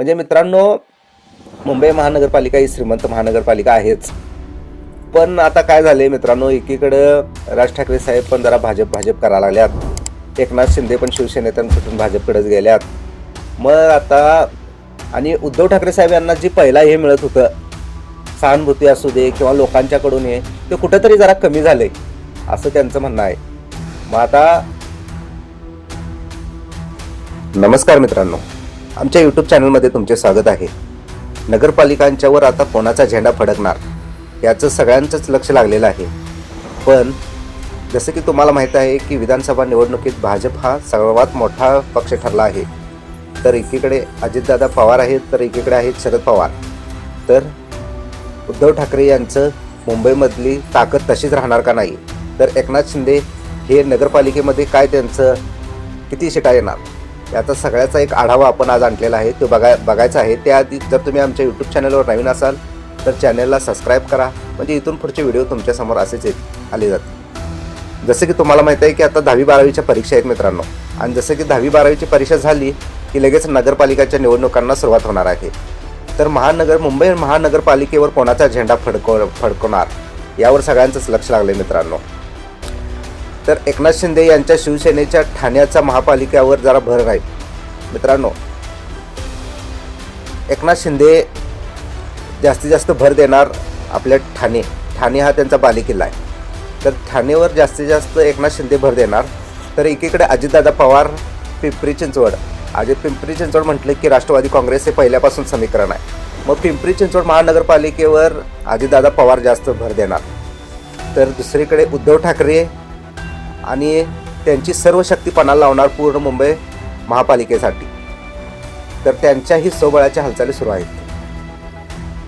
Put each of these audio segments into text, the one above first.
म्हणजे मित्रांनो मुंबई महानगरपालिका ही श्रीमंत महानगरपालिका आहेच. पण आता काय झाले मित्रांनो एकीकडं राज ठाकरे साहेब पण जरा भाजप भाजप करायला लागल्यात. एकनाथ शिंदे पण शिवसेनेतून भाजपकडेच गेल्यात. मग आता आणि उद्धव ठाकरे साहेब यांना जी पहिला हे मिळत होतं सहानुभूती असू दे किंवा लोकांच्याकडून हे ते कुठंतरी जरा कमी झाले असं त्यांचं म्हणणं आहे. मग आता नमस्कार मित्रांनो. आमच्या यूट्यूब चॅनलमध्ये तुमचे स्वागत आहे. नगरपालिकांच्यावर आता कोणाचा झेंडा फडकणार? याचं सगळ्यांचंच लक्ष लागलेलं आहे. पण जसं की तुम्हाला माहीत आहे की विधानसभा निवडणुकीत भाजप हा सर्वात मोठा पक्ष ठरला आहे. तर एकीकडे अजितदादा पवार आहेत तर एकीकडे आहेत शरद पवार. तर उद्धव ठाकरे यांचं मुंबईमधली ताकद तशीच राहणार का नाही? तर एकनाथ शिंदे हे नगरपालिकेमध्ये काय त्यांचं किती शिटा येणार? याचा सगळ्याचा एक आढावा आपण आज आणलेला आहे. तो बघाय बघायचा आहे. त्याआधी जर तुम्ही आमच्या यूट्यूब चॅनलवर नवीन असाल तर चॅनलला सबस्क्राईब करा. म्हणजे इथून पुढचे व्हिडिओ तुमच्यासमोर असेच येत आले जातील जसं की तुम्हाला माहीत आहे की आता दहावी बारावीच्या परीक्षा आहेत मित्रांनो. आणि जसं की दहावी बारावीची परीक्षा झाली की लगेच नगरपालिकाच्या निवडणुकांना सुरुवात होणार आहे. तर महानगर मुंबई महानगरपालिकेवर कोणाचा झेंडा फडकव फडकवणार? यावर सगळ्यांचंच लक्ष लागलं मित्रांनो. तर एकनाथ शिंदे यांच्या शिवसेनेच्या ठाण्याचा महापालिकेवर जरा भर राहील. मित्रांनो एकनाथ शिंदे जास्तीत जास्त भर देणार आपल्या ठाणे. ठाणे हा त्यांचा बालेकिल्ला आहे. तर ठाणेवर जास्तीत जास्त एकनाथ शिंदे भर देणार. तर एकीकडे अजितदादा पवार पिंपरी चिंचवड. अजित पिंपरी चिंचवड म्हटलं की राष्ट्रवादी काँग्रेस हे पहिल्यापासून समीकरण आहे. मग पिंपरी चिंचवड महानगरपालिकेवर अजितदादा पवार जास्त भर देणार. तर दुसरीकडे उद्धव ठाकरे आणि त्यांची सर्व शक्ती पणाला लावणार पूर्ण मुंबई महापालिकेसाठी. तर त्यांच्याही सोबळाच्या हालचाली सुरू आहेत.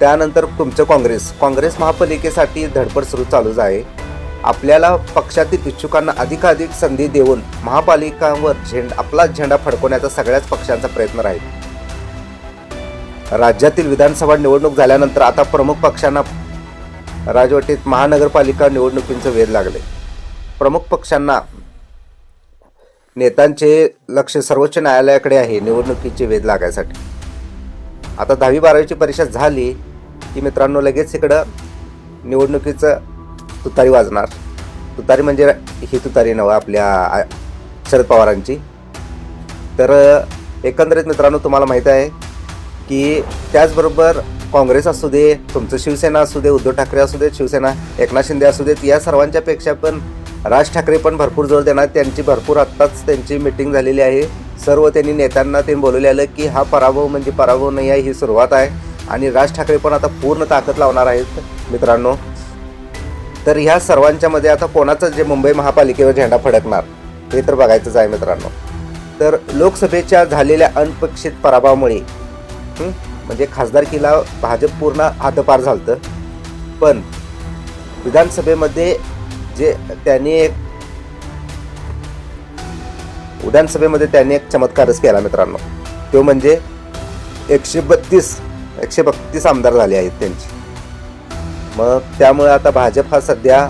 त्यानंतर तुमचं काँग्रेस. काँग्रेस महापालिकेसाठी धडपड सुरू चालूच आहे. आपल्याला पक्षातील इच्छुकांना अधिकाधिक संधी देऊन महापालिकांवर झेंड आपला झेंडा फडकवण्याचा सगळ्याच पक्षांचा प्रयत्न राहील. राज्यातील विधानसभा निवडणूक झाल्यानंतर आता प्रमुख पक्षांना राजवटीत महानगरपालिका निवडणुकींचं वेध लागले प्रमुख पक्षांना नेत्यांचे लक्ष सर्वोच्च न्यायालयाकडे आहे निवडणुकीचे वेध लागायसाठी. आता दहावी बारावीची परीक्षा झाली की मित्रांनो लगेच इकडं निवडणुकीचं तुतारी वाजणार. तुतारी म्हणजे ही तुतारी नवं आपल्या शरद पवारांची. तर एकंदरीत मित्रांनो तुम्हाला माहीत आहे की त्याचबरोबर काँग्रेस असू दे तुमचं शिवसेना असू दे उद्धव ठाकरे असू देत शिवसेना एकनाथ शिंदे असू देत या सर्वांच्यापेक्षा पण राज ठाकरे पण भरपूर जोर देणार. त्यांची भरपूर आत्ताच त्यांची मिटिंग झालेली आहे. सर्व त्यांनी नेत्यांना ते बोलवले आलं की हा पराभव म्हणजे पराभव नाही आहे ही सुरुवात आहे. आणि राज ठाकरे पण आता पूर्ण ताकद लावणार आहेत मित्रांनो. तर ह्या सर्वांच्यामध्ये आता कोणाचं जे मुंबई महापालिकेवर झेंडा फडकणार हे तर बघायचंच आहे मित्रांनो. तर लोकसभेच्या झालेल्या अनपेक्षित पराभवामुळे म्हणजे म्हणजे खासदारकीला भाजप पूर्ण हातपार झालतं. पण विधानसभेमध्ये जे त्यांनी एक विधानसभेमध्ये त्यांनी एक चमत्कारच केला मित्रांनो. तो म्हणजे एकशे बत्तीस एकशे बत्तीस आमदार झाले आहेत त्यांचे. मग त्यामुळे आता भाजप हा सध्या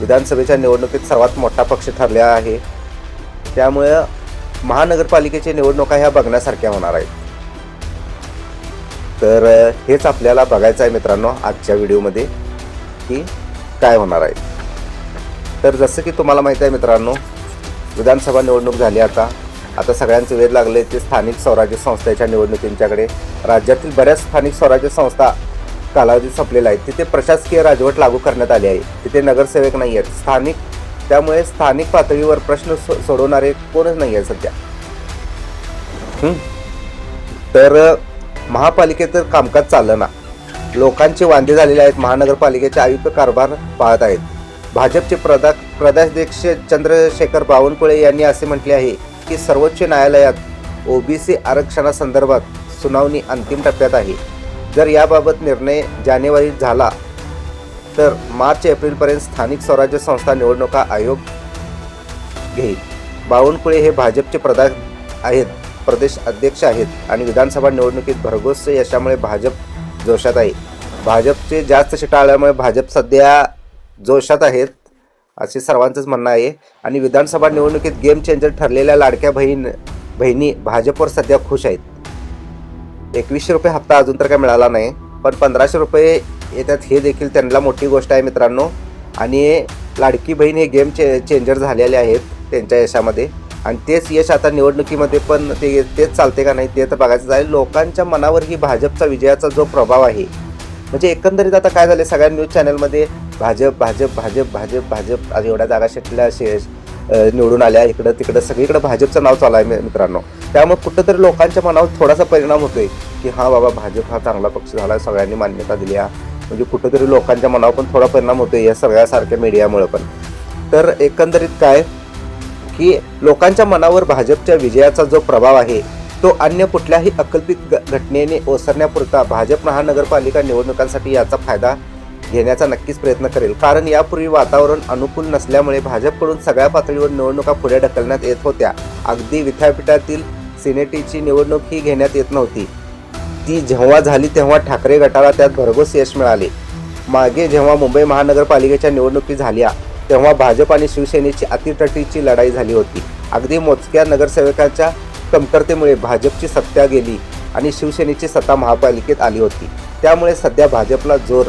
विधानसभेच्या निवडणुकीत सर्वात मोठा पक्ष ठरला आहे. त्यामुळे महानगरपालिकेच्या निवडणुका ह्या बघण्यासारख्या होणार आहेत. तर हेच आपल्याला बघायचं आहे मित्रांनो आजच्या व्हिडिओमध्ये की काय होणार आहे. तर जसं की तुम्हाला माहीत आहे मित्रांनो विधानसभा निवडणूक झाली आता. आता सगळ्यांचे वेध लागले ते स्थानिक स्वराज्य संस्थेच्या निवडणुकींच्याकडे. राज्यातील बऱ्याच स्थानिक स्वराज्य संस्था कालावधी संपलेला आहे तिथे प्रशासकीय राजवट लागू करण्यात आली आहे. तिथे नगरसेवक नाही आहेत. स्थानिक त्यामुळे स्थानिक पातळीवर प्रश्न सो सोडवणारे कोणच नाही आहे सध्या. तर महापालिकेत महापालिकेचं कामकाज चाललं ना. लोकांचे वांदे झालेले आहेत. महानगरपालिकेचे आयुक्त कारभार पाहत आहेत. भाजपचे प्रदा प्रदेशाध्यक्ष चंद्रशेखर बावनकुळे यांनी असे म्हटले आहे की सर्वोच्च न्यायालयात ओबीसी आरक्षणासंदर्भात सुनावणी अंतिम टप्प्यात आहे. जर याबाबत निर्णय जानेवारीत झाला तर मार्च एप्रिलपर्यंत स्थानिक स्वराज्य संस्था निवडणुका आयोग घेईल. बावनकुळे हे भाजपचे प्रधान आहेत प्रदेश अध्यक्ष आहेत आणि विधानसभा निवडणुकीत भरघोस यशामुळे भाजप जोशात आहे. भाजपचे जास्त सीटा आल्यामुळे भाजप सध्या जोशात आहेत असे सर्वांचंच म्हणणं आहे. आणि विधानसभा निवडणुकीत गेम चेंजर ठरलेल्या लाडक्या बहीण बहिणी भाजपवर सध्या खुश आहेत. एकवीसशे रुपये हप्ता अजून तर काय मिळाला नाही पण पंधराशे रुपये येतात हे देखील त्यांना मोठी गोष्ट आहे मित्रांनो. आणि लाडकी बहीण हे गेम चे चेंजर झालेले आहेत त्यांच्या यशामध्ये. आणि तेच यश आता निवडणुकीमध्ये पण ते तेच चालते का नाही ते तर बघायचं आहे. लोकांच्या मनावर ही भाजपचा विजयाचा जो प्रभाव आहे म्हणजे एकंदरीत आता काय झालं सगळ्या न्यूज चॅनलमध्ये भाजप भाजप भाजप भाजप भाजप आज एवढ्या जागा शेटल्या शेष निवडून आल्या. इकडं तिकडं सगळीकडे भाजपचं नाव चालू आहे मित्रांनो. त्यामुळे कुठंतरी लोकांच्या मनावर थोडासा परिणाम होतोय की हा बाबा भाजप हा चांगला पक्ष झाला सगळ्यांनी मान्यता दिली आहे. म्हणजे कुठंतरी लोकांच्या मनावर पण थोडा परिणाम होतोय या सगळ्यासारख्या मीडियामुळे पण. तर एकंदरीत काय? की लोकांच्या मनावर भाजपच्या विजयाचा जो प्रभाव आहे तो अन्य कुठल्याही अकल्पित घटनेने ओसरण्यापुरता भाजप महानगरपालिका निवडणुकांसाठी याचा फायदा घेण्याचा नक्कीच प्रयत्न करेल. कारण यापूर्वी वातावरण अनुकूल नसल्यामुळे भाजपकडून सगळ्या पातळीवर निवडणुका पुढे ढकलण्यात येत होत्या. अगदी विद्यापीठातील सिनेटीची निवडणूक ही घेण्यात येत नव्हती. ती जेव्हा झाली तेव्हा ठाकरे गटाला त्यात भरघोस यश मिळाले. मागे जेव्हा मुंबई महानगरपालिकेच्या निवडणुकी झाल्या तेव्हा भाजप आणि शिवसेनेची अतितटीची लढाई झाली होती. अगदी मोजक्या नगरसेवकाच्या कमतरतेमुळे भाजपची सत्ता गेली आणि शिवसेनेची सत्ता महापालिकेत आली होती. त्यामुळे सध्या भाजपला जोर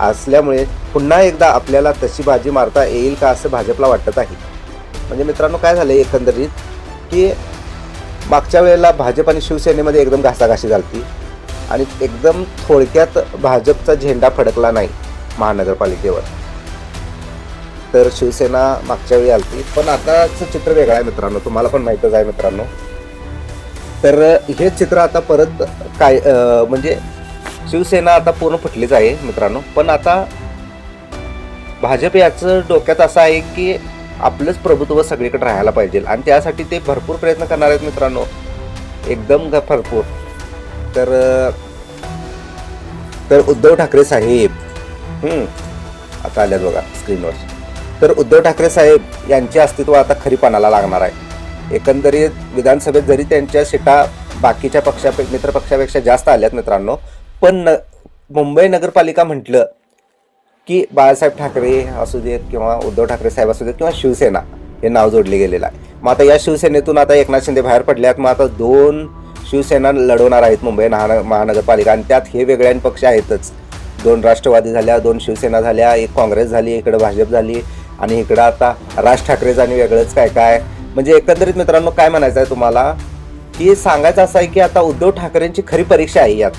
असल्यामुळे पुन्हा एकदा आपल्याला तशी बाजी मारता येईल का असं भाजपला वाटत आहे. म्हणजे मित्रांनो काय झालं एकंदरीत की मागच्या वेळेला भाजप आणि शिवसेनेमध्ये एकदम घासाघाशी झाली आणि एकदम थोडक्यात भाजपचा झेंडा फडकला नाही महानगरपालिकेवर. तर शिवसेना मागच्या वेळी आलती. पण आताचं चित्र वेगळं आहे मित्रांनो तुम्हाला पण माहीतच आहे मित्रांनो. तर हे चित्र आता परत काय म्हणजे शिवसेना आता पूर्ण फुटलीच आहे मित्रांनो. पण आता भाजप याचं डोक्यात असं आहे की आपलंच प्रभुत्व सगळीकडे राहायला पाहिजे. आणि त्यासाठी ते भरपूर प्रयत्न करणार आहेत मित्रांनो. एकदम भरपूर. तर तर उद्धव ठाकरे साहेब आता आल्यात बघा स्क्रीनवर तर उद्धव ठाकरे साहेब यांचे अस्तित्व आता खरीपणाला लागणार आहे. एकंदरीत विधानसभेत जरी त्यांच्या सीटा बाकीच्या पक्षापे मित्र पक्षापेक्षा जास्त आल्यात मित्रांनो पण न मुंबई नगरपालिका म्हटलं की बाळासाहेब ठाकरे असू देत किंवा उद्धव ठाकरे साहेब असू देत किंवा शिवसेना हे नाव जोडले गेलेलं आहे. मग आता या शिवसेनेतून आता एकनाथ शिंदे बाहेर पडल्यात मग आता दोन शिवसेना लढवणार आहेत मुंबई महान महानगरपालिका आणि त्यात हे वेगळ्या पक्ष आहेतच. दोन राष्ट्रवादी झाल्या दोन शिवसेना झाल्या एक काँग्रेस झाली इकडं भाजप झाली आणि इकडं आता राज ठाकरेचं आणि वेगळंच काय काय. म्हणजे एकंदरीत मित्रांनो काय म्हणायचं आहे तुम्हाला? की सांगायचं असं आहे की आता उद्धव ठाकरेंची खरी परीक्षा आहे यात.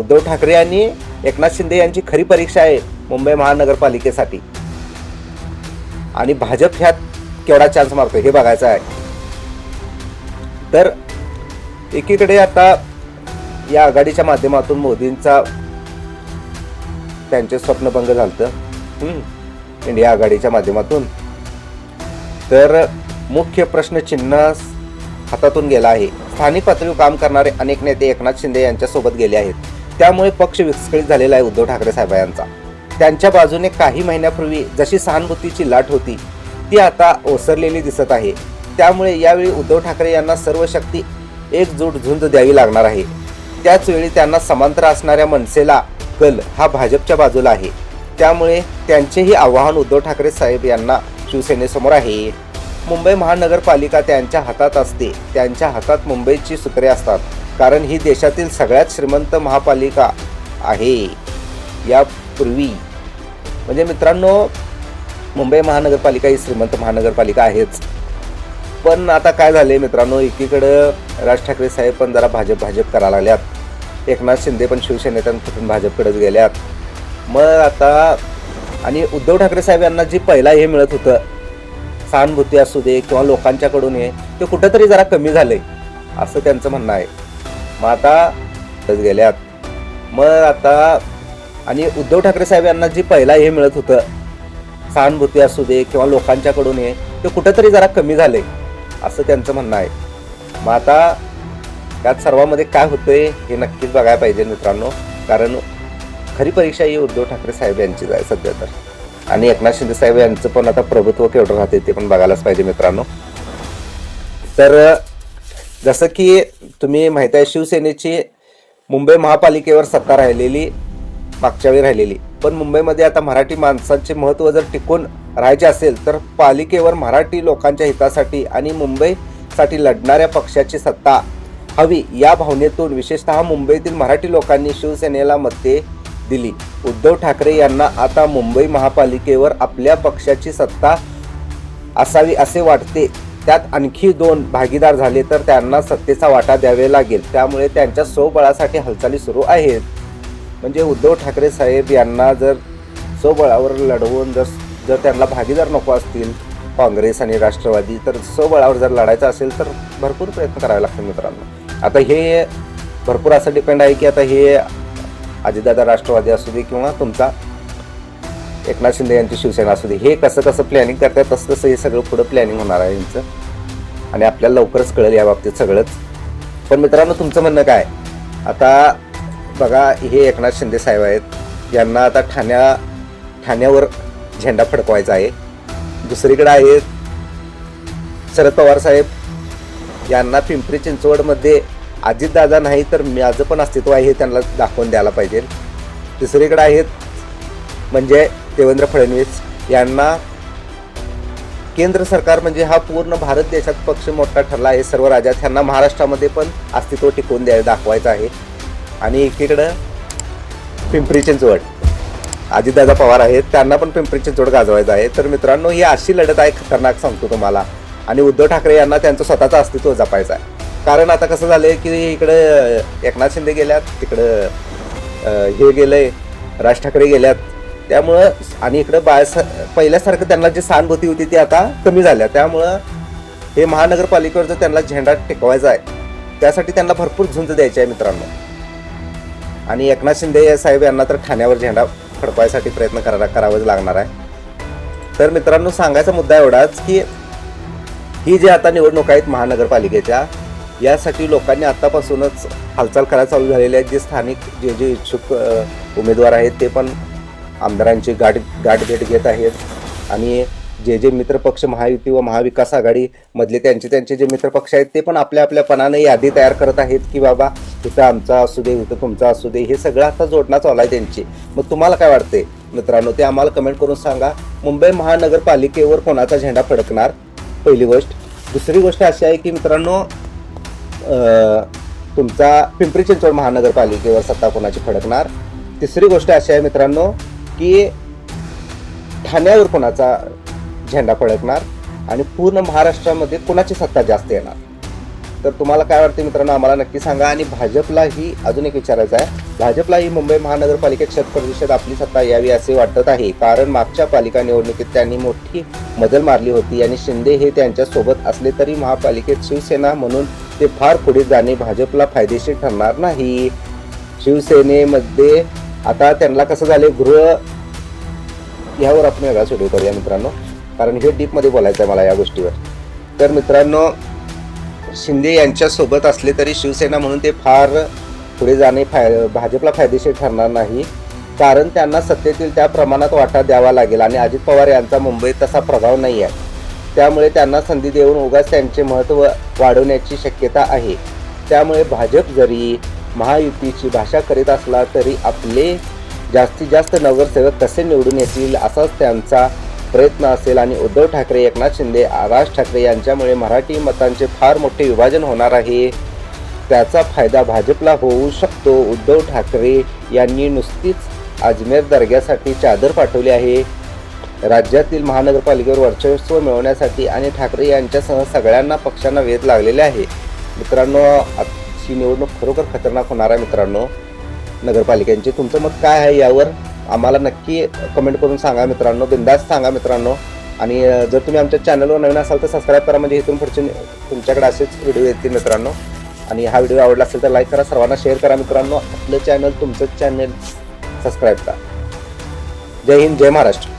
उद्धव ठाकरे आणि एकनाथ शिंदे यांची खरी परीक्षा आहे मुंबई महानगरपालिकेसाठी. आणि भाजप ह्यात केवढा चान्स मारतो हे बघायचं आहे. तर एकीकडे आता या आघाडीच्या माध्यमातून मोदींचा त्यांचे स्वप्नभंग झालं इंडिया आघाडीच्या माध्यमातून. तर मुख्य प्रश्नचिन्ह हातातून गेला आहे. स्थानिक पातळीवर काम करणारे अनेक नेते एकनाथ शिंदे यांच्यासोबत गेले आहेत. त्यामुळे पक्ष विस्कळीत झालेला आहे उद्धव ठाकरे साहेब यांचा त्यांच्या बाजूने काही महिन्यापूर्वी जशी सहानुभूतीची लाट होती ती आता ओसरलेली दिसत आहे. त्यामुळे यावेळी उद्धव ठाकरे यांना सर्व शक्ती एकजूट झुंज द्यावी लागणार आहे. त्याच वेळी त्यांना समांतर असणाऱ्या मनसेला कल हा भाजपच्या बाजूला आहे. त्यामुळे त्यांचेही आव्हान उद्धव ठाकरे साहेब यांना शिवसेनेसमोर आहे. मुंबई महानगरपालिका त्यांच्या हातात असते. त्यांच्या हातात मुंबईची सूत्रे असतात. कारण ही देशातील सगळ्यात श्रीमंत महापालिका आहे. यापूर्वी म्हणजे मित्रांनो मुंबई महानगरपालिका ही श्रीमंत महानगरपालिका आहेच. पण आता काय झाले मित्रांनो एकीकडं राज ठाकरे साहेब पण जरा भाजप भाजप करायला लागल्यात. एकनाथ शिंदे पण शिवसेनेतून भाजपकडेच गेल्यात. मग आता आणि उद्धव ठाकरे साहेब यांना जे पहिला हे मिळत होतं सहानुभूती असू दे किंवा लोकांच्याकडून हे ते कुठंतरी जरा कमी झालं आहे असं त्यांचं म्हणणं आहे. मग आता गेल्यात. मग आता आणि उद्धव ठाकरे साहेब यांना जी पहिला हे मिळत होतं सहानुभूती असू दे किंवा लोकांच्याकडून हे ते कुठंतरी जरा कमी झालं आहे असं त्यांचं म्हणणं आहे. मग आता त्यात सर्वांमध्ये काय होतंय हे नक्कीच बघायला पाहिजे मित्रांनो कारण खरी परीक्षा ही उद्धव ठाकरे साहेब यांचीच आहे सध्या तर. आणि एकनाथ शिंदे साहेब यांचं पण आता प्रभुत्व केवढं राहते ते पण बघायलाच पाहिजे मित्रांनो. तर जसं की तुम्ही माहिती आहे शिवसेनेची मुंबई महापालिकेवर सत्ता राहिलेली मागच्या वेळी राहिलेली. पण मुंबईमध्ये आता मराठी माणसांचे महत्त्व जर टिकून राहायचे असेल तर पालिकेवर मराठी लोकांच्या हितासाठी आणि मुंबईसाठी लढणाऱ्या पक्षाची सत्ता हवी या भावनेतून विशेषतः मुंबईतील मराठी लोकांनी शिवसेनेला मते दिली. उद्धव ठाकरे यांना आता मुंबई महापालिकेवर आपल्या पक्षाची सत्ता असावी असे वाटते. त्यात आणखी दोन भागीदार झाले तर त्यांना सत्तेचा वाटा द्यावे लागेल. त्यामुळे त्यांच्या स्वबळासाठी हालचाली सुरू आहेत. म्हणजे उद्धव ठाकरे साहेब यांना जर स्वबळावर लढवून जर जर त्यांना भागीदार नको असतील काँग्रेस आणि राष्ट्रवादी तर स्वबळावर जर लढायचं असेल तर भरपूर प्रयत्न करावे लागतील मित्रांनो. आता हे भरपूर असं डिपेंड आहे की आता हे अजितदादा राष्ट्रवादी असू दे किंवा तुमचा एकनाथ शिंदे यांची शिवसेना असू दे हे कसं कसं प्लॅनिंग करतात तसं तसं हे सगळं पुढं प्लॅनिंग होणार आहे यांचं. आणि आपल्याला लवकरच कळेल या बाबतीत सगळंच. पण मित्रांनो तुमचं म्हणणं काय? आता बघा हे एकनाथ शिंदे साहेब आहेत यांना आता ठाण्या ठाण्यावर झेंडा फडकवायचा आहे. दुसरीकडे आहेत शरद पवार साहेब. यांना पिंपरी चिंचवडमध्ये अजितदादा नाही तर माझं पण अस्तित्व आहे हे त्यांना दाखवून द्यायला पाहिजे. तिसरीकडे आहेत म्हणजे देवेंद्र फडणवीस यांना केंद्र सरकार म्हणजे हा पूर्ण भारत देशात पक्ष मोठा ठरला आहे. सर्व राज्यात ह्यांना महाराष्ट्रामध्ये पण अस्तित्व टिकवून द्याय दाखवायचं आहे. आणि एकीकडं पिंपरी चिंचवड. अजितदादा पवार आहेत त्यांना पण पिंपरी चिंचवड गाजवायचं आहे. तर मित्रांनो ही अशी लढत आहे खतरनाक सांगतो तुम्हाला. आणि उद्धव ठाकरे यांना त्यांचं स्वतःचं अस्तित्व जपायचं आहे. कारण आता कसं झालंय की इकडं एकनाथ शिंदे गेल्यात तिकडं हे गेलंय राज ठाकरे गेल्यात. त्यामुळं आणि इकडं बाळासा पहिल्यासारखं त्यांना जी सहानुभूती होती ती आता कमी झाल्या. त्यामुळं हे महानगरपालिकेवर जर त्यांना झेंडा टिकवायचा आहे. त्यासाठी त्यांना भरपूर झुंज द्यायची आहे मित्रांनो. आणि एकनाथ शिंदे साहेब यांना तर ठाण्यावर झेंडा फडकवायसाठी प्रयत्न करा करावाच लागणार आहे. तर मित्रांनो सांगायचा मुद्दा एवढाच की ही जी आता निवडणूक आहेत महानगरपालिकेच्या यासाठी लोकांनी आतापासूनच हालचाल करायला चालू झालेली आहेत जे स्थानिक जे जे इच्छुक उमेदवार आहेत ते पण आमदारांची गाठ गाठभेट घेत आहेत. आणि जे जे मित्रपक्ष महायुती व महाविकास आघाडी मधले त्यांचे त्यांचे जे मित्रपक्ष आहेत ते पण आपल्या आपल्या पणाने यादी तयार करत आहेत की बाबा इथं आमचा असू दे इथं तुमचा असू दे हे सगळं आता जोडणं चालू आहे त्यांची. मग तुम्हाला काय वाटते मित्रांनो? ते आम्हाला कमेंट करून सांगा. मुंबई महानगरपालिकेवर कोणाचा झेंडा फडकणार? पहिली गोष्ट. दुसरी गोष्ट अशी आहे की मित्रांनो तुमचा पिंपरी चिंचवड महानगरपालिकेवर सत्ता कोणाची फडकणार? तिसरी गोष्ट अशी आहे मित्रांनो की ठाण्यावर कोणाचा झेंडा फडकणार आणि पूर्ण महाराष्ट्रामध्ये कोणाची सत्ता जास्त येणार? तर तुम्हाला काय वाटते मित्रांनो आम्हाला नक्की सांगा. आणि भाजपलाही अजून एक विचारायचं आहे. भाजपलाही मुंबई महानगरपालिकेत शत प्रतिशत आपली सत्ता यावी असे वाटत आहे. कारण मागच्या पालिका निवडणुकीत त्यांनी मोठी मजल मारली होती आणि शिंदे हे त्यांच्यासोबत असले तरी महापालिकेत शिवसेना म्हणून ते फार पुढे जाणे भाजपला फायदेशीर ठरणार नाही. शिवसेनेमध्ये आता त्यांना कसं झाले गृह ह्यावर आपण वेगळा व्हिडिओ करूया मित्रांनो. कारण हे डीपमध्ये बोलायचं आहे मला या गोष्टीवर. तर मित्रांनो शिंदे यांच्यासोबत असले तरी शिवसेना म्हणून ते फार पुढे जाणे फाय भाजपला फायदेशीर ठरणार नाही. कारण त्यांना सत्तेतील त्या प्रमाणात वाटा द्यावा लागेल आणि अजित पवार यांचा मुंबईत तसा प्रभाव नाही आहे त्यामुळे त्यांना संधी देऊन उगाच त्यांचे महत्त्व वाढवण्याची शक्यता आहे. त्यामुळे भाजप जरी महायुतीची भाषा करीत असला तरी आपले जास्तीत जास्त नगरसेवक कसे निवडून येतील असाच त्यांचा प्रयत्न असेल आणि उद्धव ठाकरे एकनाथ शिंदे राज ठाकरे यांच्यामुळे मराठी मतांचे फार मोठे विभाजन होणार आहे. त्याचा फायदा भाजपला होऊ शकतो. उद्धव ठाकरे यांनी नुसतीच अजमेर दर्ग्यासाठी चादर पाठवली आहे. राज्यातील महानगरपालिकेवर वर्चस्व मिळवण्यासाठी आणि ठाकरे यांच्यासह सगळ्यांना पक्षांना वेध लागलेले आहे. मित्रांनो ही निवडणूक खरोखर खतरनाक होणार आहे मित्रांनो. नगरपालिकांची तुमचं मत काय आहे यावर आम्हाला नक्की कमेंट करून सांगा मित्रांनो. बिंदास सांगा मित्रांनो. आणि जर तुम्ही आमच्या चॅनलवर नवीन असाल तर सबस्क्राईब करा. म्हणजे इथून पुढचे तुमच्याकडे असेच व्हिडिओ येतील मित्रांनो. आणि हा व्हिडिओ आवडला असेल तर लाईक करा. सर्वांना शेअर करा मित्रांनो. आपलं चॅनल तुमचं चॅनल सबस्क्राईब करा. जय हिंद जय महाराष्ट्र.